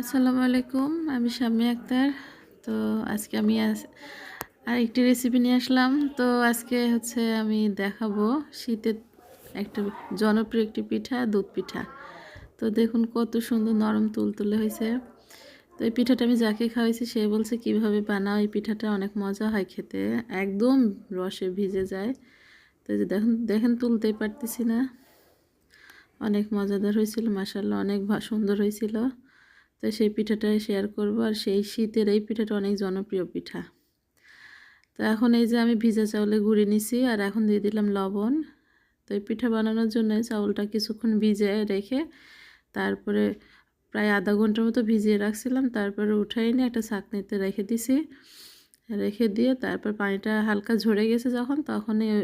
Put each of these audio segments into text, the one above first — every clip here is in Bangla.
আসসালামু আলাইকুম, আমি শাম্মী আক্তার। তো আজকে আমি আর একটি রেসিপি নিয়ে আসলাম। তো আজকে হচ্ছে আমি দেখাবো শীতের একটা জনপ্রিয় একটি পিঠা, দুধ পিঠা। তো দেখুন কত সুন্দর নরম তুলতুলে হয়েছে। তো এই পিঠাটা আমি যাকে খাওয়াইছি, সে বলছে, কীভাবে বানাও? এই পিঠাটা অনেক মজা হয় খেতে। একদম রসে ভিজে যায়। তো যে দেখুন, দেখেন তুলতেই পারতেছি না। অনেক মজাদার হয়েছিল মাসাল্লাহ অনেক সুন্দর হয়েছিল। তো সেই পিঠাটা শেয়ার করব। আর সেই শীতের এই পিঠাটা অনেক জনপ্রিয় পিঠা। তো এখন এই যে আমি ভিজা চাউলে গুঁড়ি নিছি, আর এখন দিয়ে দিলাম লবণ। তো এই পিঠা বানানোর জন্য চাউলটা কিছুক্ষণ ভিজে রেখে তারপরে প্রায় আধা ঘণ্টার মতো ভিজিয়ে রাখছিলাম। তারপরে উঠাই নিয়ে একটা ছাঁকনিতে রেখে দিছি। রেখে দিয়ে তারপর পানিটা হালকা ঝরে গেছে যখন তখন এই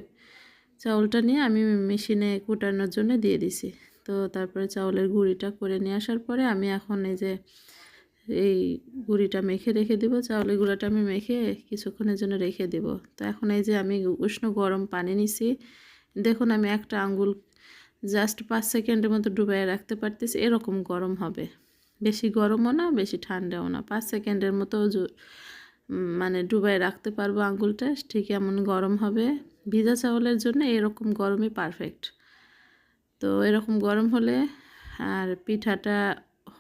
চাউলটা নিয়ে আমি মেশিনে কুটানোর জন্য দিয়ে দিছি। তো তারপরে চাউলের গুঁড়িটা করে নিয়ে আসার পরে আমি এখন এই যে, এই গুঁড়িটা মেখে রেখে দিব, চাউলের গুঁড়াটা আমি মেখে কিছুক্ষণের জন্য রেখে দেব। তো এখন এই যে আমি উষ্ণ গরম পানি নিছি, দেখুন আমি একটা আঙ্গুল জাস্ট পাঁচ সেকেন্ডের মতো ডুবাই রাখতে পারতেছি, এরকম গরম হবে। বেশি গরমও না, বেশি ঠান্ডাও না। পাঁচ সেকেন্ডের মতো মানে ডুবাই রাখতে পারব আঙ্গুলটা, ঠিক এমন গরম হবে। ভিজা চাউলের জন্য এরকম গরমই পারফেক্ট তো এরকম গরম হলে আর পিঠাটা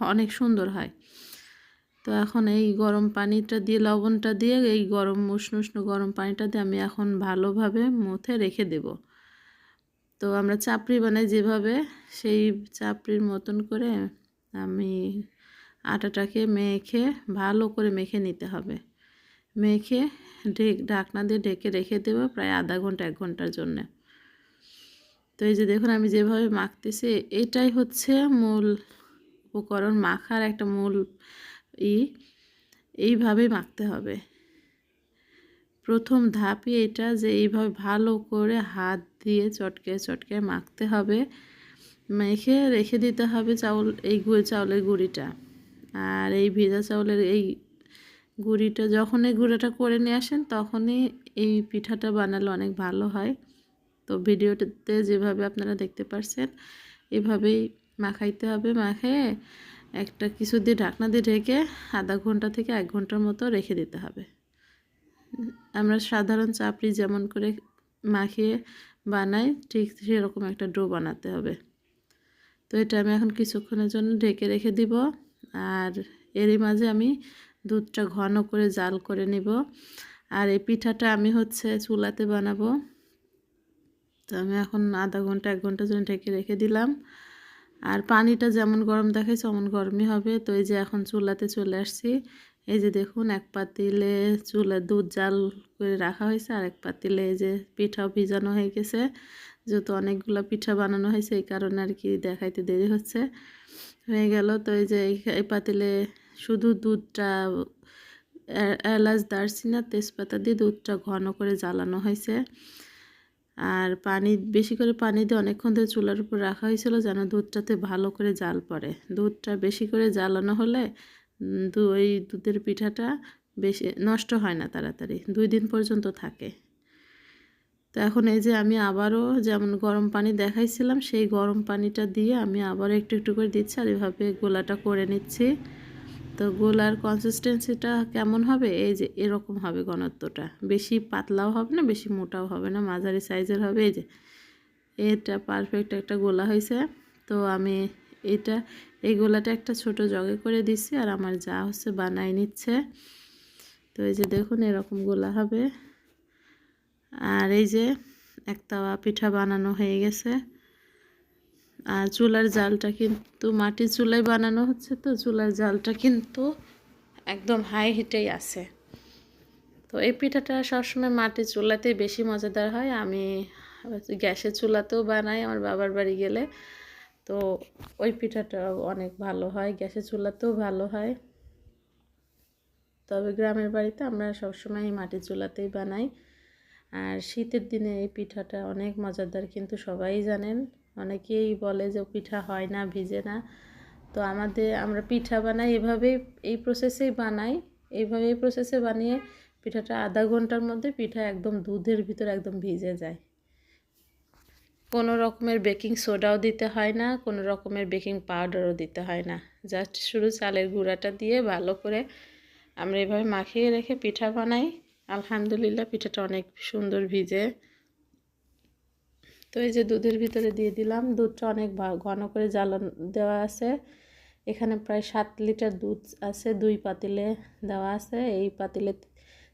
অনেক সুন্দর হয়। তো এখন এই গরম পানিটা দিয়ে, লবণটা দিয়ে এই গরম উষ্ণ উষ্ণ গরম পানিটা দিয়ে আমি এখন ভালোভাবে মুথে রেখে দেব। তো আমরা চাপড়ি বানাই যেভাবে, সেই চাপড়ির মতন করে আমি আটাটাকে মেখে ভালো করে মেখে নিতে হবে। মেখে ঢেক, ঢাকনা দিয়ে ঢেকে রেখে দেবো প্রায় আধা ঘণ্টা, এক ঘণ্টার জন্যে। তো এই যে দেখুন, আমি যেভাবে মাখতেছি, এটাই হচ্ছে মূল উপকরণ, মাখার একটা মূল ই। এইভাবেই মাখতে হবে। প্রথম ধাপই এটা যে এইভাবে ভালো করে হাত দিয়ে চটকে চটকে মাখতে হবে। মেখে রেখে দিতে হবে চাউল, এই চাউলের গুঁড়িটা। আর এই ভেজা চাউলের এই গুঁড়িটা যখন এই গুঁড়োটা করে নিয়ে আসেন, তখনই এই পিঠাটা বানালে অনেক ভালো হয়। তো ভিডিওটাতে যেভাবে আপনারা দেখতে পারছেন, এভাবেই মাখাইতে হবে। মাখিয়ে একটা কিছু দিয়ে ঢাকনা দিয়ে ঢেকে আধা ঘণ্টা থেকে এক ঘণ্টার মতো রেখে দিতে হবে। আমরা সাধারণ চাপড়ি যেমন করে মাখিয়ে বানাই, ঠিক সেরকম একটা ডো বানাতে হবে। তো এটা আমি এখন কিছুক্ষণের জন্য ঢেকে রেখে দিব। আর এরই মাঝে আমি দুধটা ঘন করে জাল করে নিব। আর এই পিঠাটা আমি হচ্ছে চুলাতে বানাবো। তো আমি এখন আধা ঘণ্টা, এক ঘণ্টার জন্য ঢেকে রেখে দিলাম। আর পানিটা যেমন গরম দেখাইছে অমন গরমই হবে। তো এই যে এখন চুলাতে চলে আসছি। এই যে দেখুন, এক পাতিলে চুলা দুধ জাল করে রাখা হয়েছে আর এক পাতিলে এই যে পিঠাও ভিজানো হয়ে গেছে। যেহেতু অনেকগুলো পিঠা বানানো হয়েছে, এই কারণে আর কি দেখাইতে দেরি হচ্ছে। হয়ে গেল। তো এই যে এই- পাতিলে শুধু দুধটা এলাচ, দারচিনা তেজপাতা দিয়ে দুধটা ঘন করে জ্বালানো হয়েছে। আর পানি, বেশি করে পানি দিয়ে অনেকক্ষণ ধরে চুলার উপর রাখা হয়েছিল যেন দুধটাতে ভালো করে জাল পড়ে। দুধটা বেশি করে জ্বালানো হলে দু ওই দুধের পিঠাটা বেশি নষ্ট হয় না তাড়াতাড়ি, দুই দিন পর্যন্ত থাকে। তো এখন এই যে আমি আবারও যেমন গরম পানি দেখাইছিলাম, সেই গরম পানিটা দিয়ে আমি আবারও একটু একটু করে দিচ্ছি আর এভাবে গোলাটা করে নিচ্ছি। তো গোলার কনসিস্টেন্সিটা কেমন হবে? এই যে এরকম হবে ঘনত্বটা। বেশি পাতলাও হবে না, বেশি মোটাও হবে না, মাঝারি সাইজের হবে। এই যে এটা পারফেক্ট একটা গোলা হয়েছে তো আমি এটা, এই গোলাটা একটা ছোট জগে করে দিচ্ছি আর আমার যা হচ্ছে বানাই নিচ্ছে। তো এই যে দেখুন এরকম গোলা হবে। আর এই যে এক তাওয়া পিঠা বানানো হয়ে গেছে। আর চুলার জালটা কিন্তু মাটির চুলায় বানানো হচ্ছে তো, চুলার জালটা কিন্তু একদম হাই হিটেই আছে। তো এই পিঠাটা সবসময় মাটির চুলাতেই বেশি মজাদার হয়। আমি গ্যাসের চুলাতেও বানাই, আমার বাবার বাড়ি গেলে। তো ওই পিঠাটা অনেক ভালো হয়, গ্যাসের চুলাতেও ভালো হয়। তবে গ্রামের বাড়িতে আমরা সবসময় মাটির চুলাতেই বানাই। আর শীতের দিনে এই পিঠাটা অনেক মজাদার, কিন্তু সবাই জানেন অনেকেই বলে যে পিঠা হয় না, ভিজে না। তো আমাদের, আমরা পিঠা বানাই এভাবেই এই প্রসেসেই বানাই। এইভাবে এই প্রসেসে বানিয়ে পিঠাটা আধা ঘণ্টার মধ্যে পিঠা একদম দুধের ভিতর একদম ভিজে যায়। কোনো রকমের বেকিং সোডাও দিতে হয় না, কোনো রকমের বেকিং পাউডারও দিতে হয় না। জাস্ট শুধু চালের গুঁড়াটা দিয়ে ভালো করে আমরা এভাবে মাখিয়ে রেখে পিঠা বানাই। আলহামদুলিল্লাহ, পিঠাটা অনেক সুন্দর ভিজে। তো এই যে দুধের ভিতরে দিয়ে দিলাম। দুধটা অনেক ঘন করে জ্বালান, দেওয়া আছে। এখানে প্রায় সাত লিটার দুধ আছে, দুই পাতিলে দেওয়া আছে। এই পাতিলে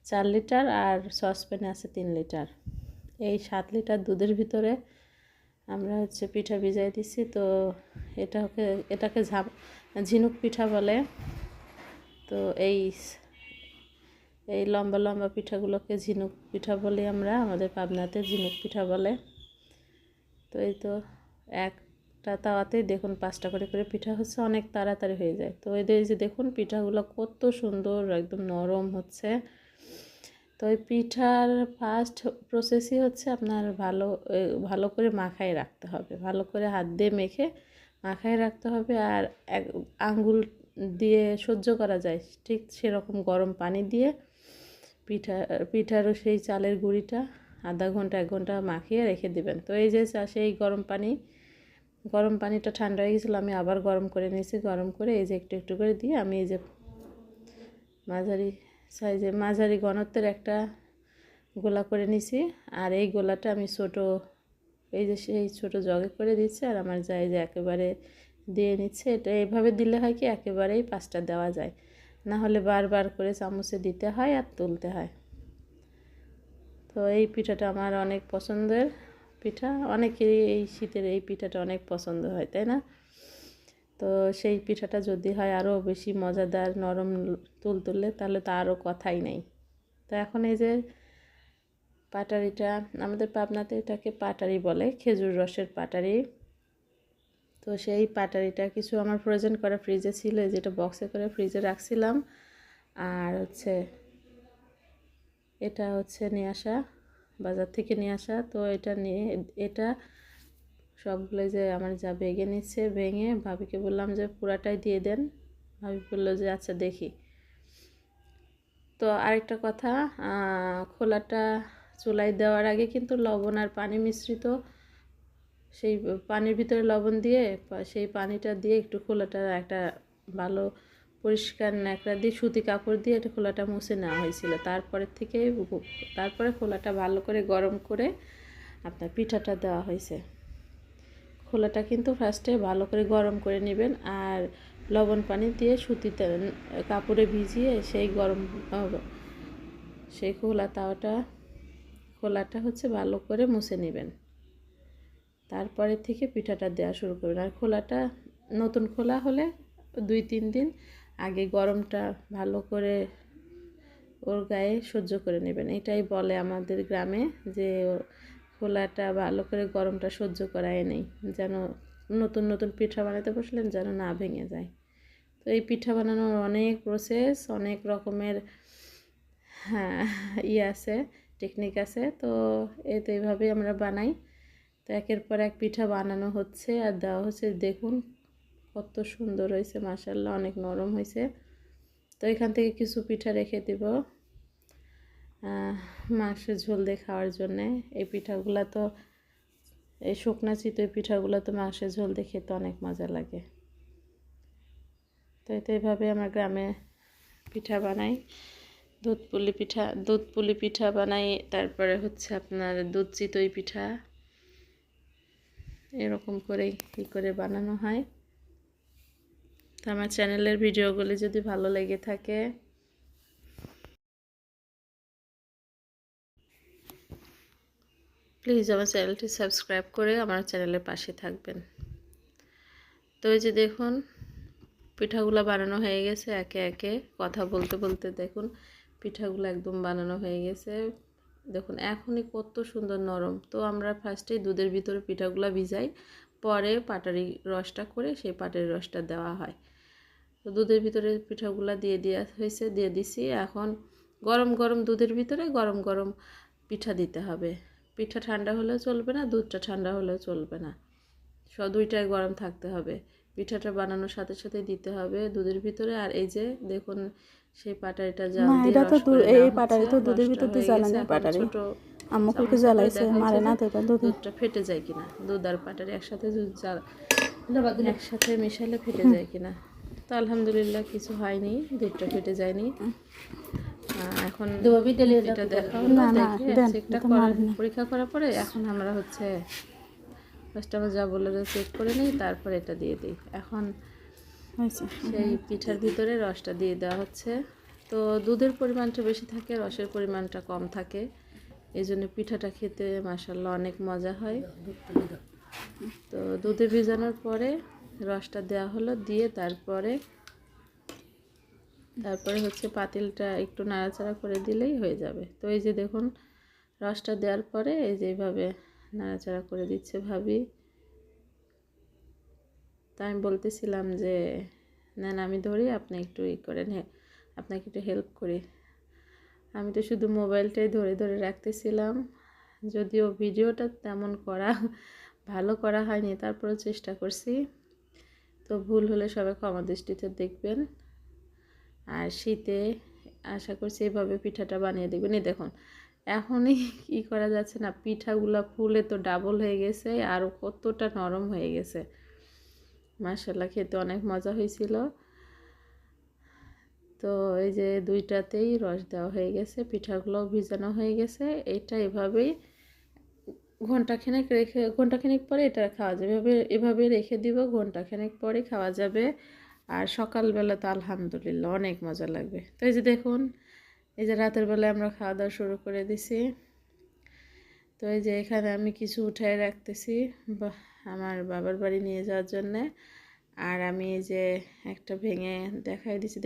চার লিটার আর সসপ্যানে আছে তিন লিটার। এই সাত লিটার দুধের ভিতরে আমরা হচ্ছে পিঠা ভিজাই দিছি। তো এটাকে এটাকে ঝাপ ঝিনুক পিঠা বলে। তো এই এই লম্বা লম্বা পিঠাগুলোকে ঝিনুক পিঠা বলি আমরা। আমাদের পাবনাতে ঝিনুক পিঠা বলে। তো এই তো একটা তাওয়াতেই দেখুন পাঁচটা করে করে পিঠা হচ্ছে, অনেক তাড়াতাড়ি হয়ে যায়। তো এদের যে দেখুন পিঠাগুলো কত সুন্দর, একদম নরম হচ্ছে। তো এই পিঠার ফার্স্ট প্রসেসই হচ্ছে আপনার ভালো ভালো করে মাখায় রাখতে হবে। ভালো করে হাত দিয়ে মেখে মাখায় রাখতে হবে আর এক আঙ্গুল দিয়ে সহ্য করা যায়, ঠিক সেরকম গরম পানি দিয়ে পিঠা পিঠারও সেই চালের গুঁড়িটা আধা ঘণ্টা, এক ঘণ্টা মাখিয়ে রেখে দিবেন। তো এই যে সেই গরম পানি, গরম পানিটা ঠান্ডা হয়ে গেছিল, আমি আবার গরম করে নিয়েছি। গরম করে এই যে একটু একটু করে দিয়ে আমি এই যে মাঝারি সাইজে, মাঝারি ঘনত্বের একটা গোলা করে নিছি আর এই গোলাটা আমি ছোট, এই যে সেই ছোট জগে করে দিচ্ছি আর আমার যাই যে একেবারে দিয়ে নিচ্ছে, এটা এইভাবে দিলে হয় কি, একেবারেই পাঁচটা দেওয়া যায়। না হলে বারবার করে চামচে দিতে হয় আর তুলতে হয়। তো এই পিঠাটা আমার অনেক পছন্দের পিঠা। অনেকেরই এই শীতের এই পিঠাটা অনেক পছন্দ হয়, তাই না? তো সেই পিঠাটা যদি হয় আরও বেশি মজাদার, নরম তুলতুলে তাহলে তো আরও কথাই নেই। তো এখন এই যে পাটারিটা, আমাদের পাবনাতে এটাকে পাটারি বলে, খেজুর রসের পাটারি। তো সেই পাটারিটা কিছু আমার প্রয়োজন করা ফ্রিজে ছিল যেটা বক্সে করে ফ্রিজে রাখছিলাম। আর হচ্ছে এটা হচ্ছে নিয়ে আসা, বাজার থেকে নিয়ে আসা। তো এটা নিয়ে, এটা সবগুলো যে আমার যা ভেঙে নিচ্ছে, ভেঙে ভাবিকে বললাম যে পুরাটাই দিয়ে দেন। ভাবি বলল যে আচ্ছা দেখি। তো আরেকটা কথা খোলাটা চুলাই দেওয়ার আগে কিন্তু লবণ আর পানি মিশ্রিত, সেই পানির ভিতরে লবণ দিয়ে, সেই পানিটা দিয়ে একটু খোলাটা একটা ভালো পরিষ্কার ন্যাকড়া দিয়ে, সুতি কাপড় দিয়ে এটা খোলাটা মুছে নেওয়া হয়েছিল। তারপরের থেকে তারপরে খোলাটা ভালো করে গরম করে আপনার পিঠাটা দেওয়া হয়েছে। খোলাটা কিন্তু ফার্স্টে ভালো করে গরম করে নেবেন আর লবণ পানি দিয়ে সুতিতে কাপড়ে ভিজিয়ে সেই গরম সেই খোলা তাওয়াটা, খোলাটা হচ্ছে ভালো করে মুছে নেবেন। তারপরে থেকে পিঠাটা দেওয়া শুরু করবেন। আর খোলাটা নতুন খোলা হলে দুই, তিন দিন আগে গরমটা ভালো করে ওর গায়ে সহ্য করে নেবেন। এটাই বলে আমাদের গ্রামে যে খোলাটা ভালো করে গরমটা সহ্য করায় নেই, যেন নতুন নতুন পিঠা বানাতে বসলেন যেন না ভেঙে যায়। তো এই পিঠা বানানোর অনেক প্রসেস অনেক রকমের হ্যাঁ ইয়ে আছে টেকনিক আছে, তো এই তো এইভাবেই আমরা বানাই। তো একের পর এক পিঠা বানানো হচ্ছে আর দেওয়া হচ্ছে। দেখুন কত সুন্দর হয়েছে মাসাল্লাহ অনেক নরম হয়েছে। তো এখান থেকে কিছু পিঠা রেখে দেব। মাংসের ঝোল দিয়ে খাওয়ার জন্যে। এই পিঠাগুলো তো, এই শুকনা চিতই পিঠাগুলো তো মাংসের ঝোল দিয়ে খেতে অনেক মজা লাগে। তো এতে এভাবে আমার গ্রামে পিঠা বানাই। দুধ পুলি পিঠা, দুধ পুলি পিঠা বানাই, তারপরে হচ্ছে আপনার দুধ চিতই পিঠা। এরকম করেই কী করে বানানো হয়। তো আমার চ্যানেলের ভিডিওগুলি যদি ভালো লেগে থাকে। প্লিজ আমার চ্যানেলটি সাবস্ক্রাইব করে আমার চ্যানেলের পাশে থাকবেন। তো এই যে দেখুন, পিঠাগুলো বানানো হয়ে গেছে একে একে। কথা বলতে বলতে দেখুন, পিঠাগুলো একদম বানানো হয়ে গেছে। দেখুন, এখনই কত সুন্দর নরম। তো আমরা ফার্স্টেই দুধের ভিতরে পিঠাগুলো ভিজাই, পরে পাটারি রসটা করে সেই পাটারি রসটা দেওয়া হয়। তো দুধের ভিতরে পিঠাগুলো দিয়ে দেওয়া হয়েছে দিয়ে দিছি। এখন গরম গরম দুধের ভিতরে গরম গরম পিঠা দিতে হবে। পিঠা ঠান্ডা হলেও চলবে না দুধটা ঠান্ডা হলেও চলবে না। সব দুইটাই গরম থাকতে হবে। পিঠাটা বানানোর সাথে সাথে দিতে হবে দুধের ভিতরে। আর এই যে দেখুন সেই পাটারিটা জাল দিয়ে এটা তো এই পাটারি তো দুধের ভিতর দিয়ে পাটারি। জ্বালাইছে মারে না তো দুধটা ফেটে যায় কিনা। দুধ আর পাটারি একসাথে জ্বালা একসাথে মিশালে ফেটে যায় কিনা। তো আলহামদুলিল্লাহ কিছু হয়নি দুধটা ফেটে যায়নি। এখন এটা দেখা হলো না, না, দেখে চেকটা করার পরীক্ষা করার পরে এখন আমরা হচ্ছে ফার্স্ট আমরা যা বলে চেক করে নিই তারপর এটা দিয়ে দিই। এখন সেই পিঠার ভিতরে রসটা দিয়ে দেওয়া হচ্ছে। তো দুধের পরিমাণটা বেশি থাকে রসের পরিমাণটা কম থাকে। এই জন্য পিঠাটা খেতে মাসাল্লাহ অনেক মজা হয়। তো দুধে ভিজানোর পরে রসটা দেওয়া হলো, দিয়ে তারপরে তারপরে হচ্ছে পাতিলটা একটু নাড়াচাড়া করে দিলেই হয়ে যাবে। তো এই যে দেখুন, রসটা দেওয়ার পরে এই যে এইভাবে নাড়াচাড়া করে দিচ্ছে ভাবি। তা আমি বলতেছিলাম যে নেন আমি ধরি, আপনি একটু ই করেন আপনাকে একটু হেল্প করি। আমি তো শুধু মোবাইলটাই ধরে ধরে রাখতেছিলাম। যদিও ভিডিওটা তেমন করা, ভালো করা হয়নি, তারপরেও চেষ্টা করছি। তো ভুল হলে সবাই ক্ষমা দৃষ্টিতে দেখবেন। আর শীতে আশা করছি এভাবে পিঠাটা বানিয়ে দেখবেন। এই দেখুন, এখনই কি করা যাচ্ছে না, পিঠাগুলো ফুলে তো ডাবল হয়ে গেছে, আর কতটা নরম হয়ে গেছে। মার্শাল্লাহ খেতে অনেক মজা হয়েছিল। তো এই যে দুইটাতেই রস দেওয়া হয়ে গেছে পিঠাগুলো ভিজানো হয়ে গেছে। এটা এভাবেই ঘন্টাখানেক রেখে ঘন্টাখানেক পরে এটা খাওয়া যাবে। এভাবে এভাবে রেখে দিব ঘন্টাখানেক পরে খাওয়া যাবে। আর সকালবেলা তো আলহামদুলিল্লাহ অনেক মজা লাগবে। তো এই যে দেখুন, এই যে রাতের বেলায় আমরা খাওয়া দাওয়া শুরু করে দিছি। তো এই যে এখানে আমি কিছু উঠায় রাখতেছি আমার বাবার বাড়ি নিয়ে যাওয়ার জন্যে। আর আমি এই যে একটা ভেঙে দেখাই দিছি